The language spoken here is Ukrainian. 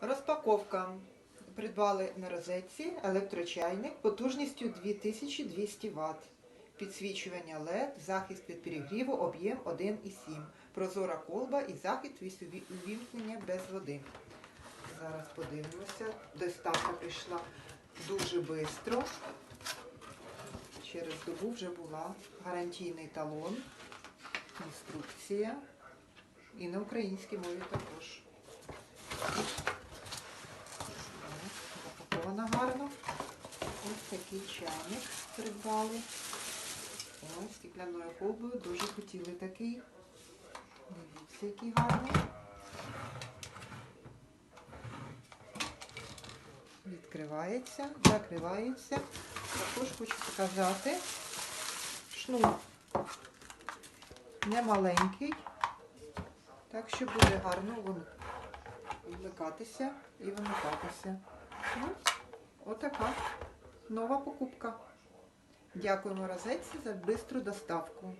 Розпаковка. Придбали на розетці електрочайник потужністю 2200 Вт. Підсвічування LED, захист від перегріву, об'єм 1,7. Прозора колба і захист від увімкнення без води. Зараз подивимося. Доставка прийшла дуже швидко. Через добу вже була гарантійний талон, інструкція. І на українській мові також. Запакована гарно. Ось такий чайник придбали. Ось стекляною колбою. Дуже хотіли такий. Дивіться, який гарний. Відкривається, закривається. Також хочу показати. Шнур не маленький, так що буде гарно вмикатися і вимикатися. Ну, отака нова покупка. Дякуємо розетці за бистру доставку.